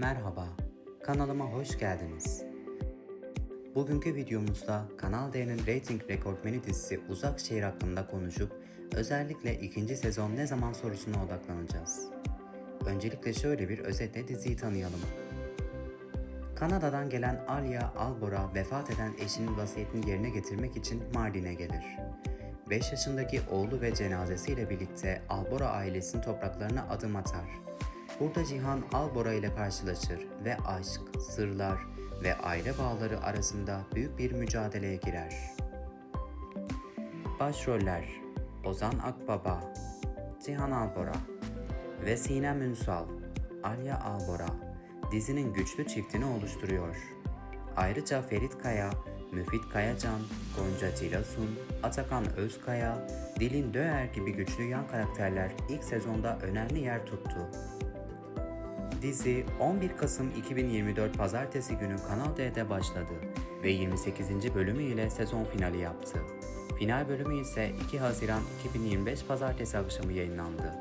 Merhaba, kanalıma hoş geldiniz. Bugünkü videomuzda Kanal D'nin rating rekortmeni dizisi Uzak Şehir hakkında konuşup özellikle ikinci sezon ne zaman sorusuna odaklanacağız. Öncelikle şöyle bir özetle diziyi tanıyalım. Kanada'dan gelen Alia Albora vefat eden eşinin vasiyetini yerine getirmek için Mardin'e gelir. 5 yaşındaki oğlu ve cenazesiyle birlikte Albora ailesinin topraklarına adım atar. Burada Cihan Albora ile karşılaşır ve aşk, sırlar ve aile bağları arasında büyük bir mücadeleye girer. Başroller Ozan Akbaba, Cihan Albora ve Sinem Ünsal, Alya Albora dizinin güçlü çiftini oluşturuyor. Ayrıca Ferit Kaya, Müfit Kayacan, Gonca Cilasun, Atakan Özkaya, Dilin Döğer gibi güçlü yan karakterler ilk sezonda önemli yer tuttu. Dizi 11 Kasım 2024 Pazartesi günü Kanal D'de başladı ve 28. bölümü ile sezon finali yaptı. Final bölümü ise 2 Haziran 2025 Pazartesi akşamı yayınlandı.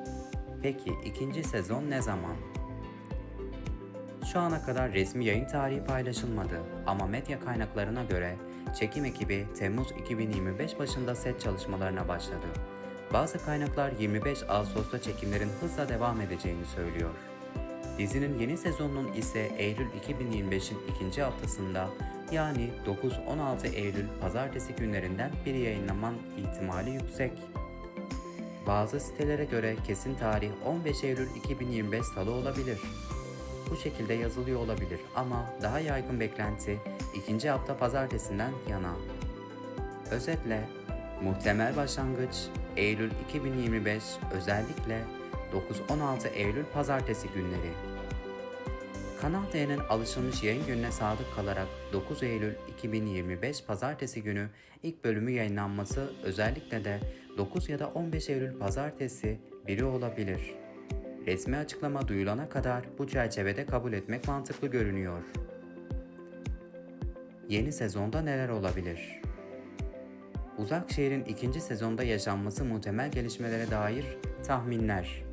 Peki ikinci sezon ne zaman? Şu ana kadar resmi yayın tarihi paylaşılmadı ama medya kaynaklarına göre çekim ekibi Temmuz 2025 başında set çalışmalarına başladı. Bazı kaynaklar 25 Ağustos'ta çekimlerin hızla devam edeceğini söylüyor. Dizinin yeni sezonunun ise Eylül 2025'in ikinci haftasında yani 9-16 Eylül pazartesi günlerinden biri yayınlaman ihtimali yüksek. Bazı sitelere göre kesin tarih 15 Eylül 2025 salı olabilir. Bu şekilde yazılıyor olabilir ama daha yaygın beklenti ikinci hafta pazartesinden yana. Özetle muhtemel başlangıç Eylül 2025 özellikle 9-16 Eylül pazartesi günleri. Kanal D'nin alışılmış yayın gününe sadık kalarak 9 Eylül 2025 pazartesi günü ilk bölümü yayınlanması özellikle de 9 ya da 15 Eylül pazartesi biri olabilir. Resmi açıklama duyulana kadar bu çerçevede kabul etmek mantıklı görünüyor. Yeni sezonda neler olabilir? Uzak Şehir'in ikinci sezonda yaşanması muhtemel gelişmelere dair tahminler.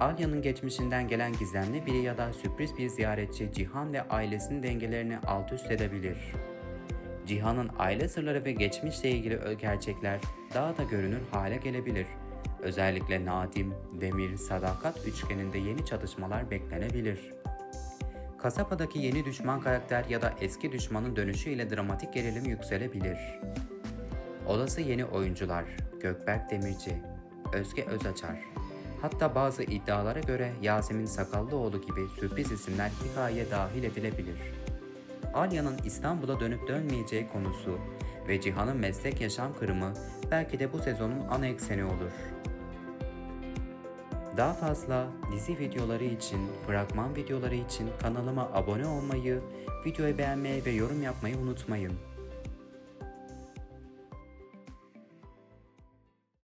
Alya'nın geçmişinden gelen gizemli biri ya da sürpriz bir ziyaretçi Cihan ve ailesinin dengelerini alt üst edebilir. Cihan'ın aile sırları ve geçmişle ilgili gerçekler daha da görünür hale gelebilir. Özellikle Nadim, Demir, Sadakat üçgeninde yeni çatışmalar beklenebilir. Kasabadaki yeni düşman karakter ya da eski düşmanın dönüşü ile dramatik gerilim yükselebilir. Olası yeni oyuncular Gökberk Demirci, Özge Özaçar. Hatta bazı iddialara göre Yasemin Sakallıoğlu gibi sürpriz isimler hikayeye dahil edilebilir. Alya'nın İstanbul'a dönüp dönmeyeceği konusu ve Cihan'ın meslek yaşam kırımı belki de bu sezonun ana ekseni olur. Daha fazla dizi videoları için, fragman videoları için kanalıma abone olmayı, videoyu beğenmeyi ve yorum yapmayı unutmayın.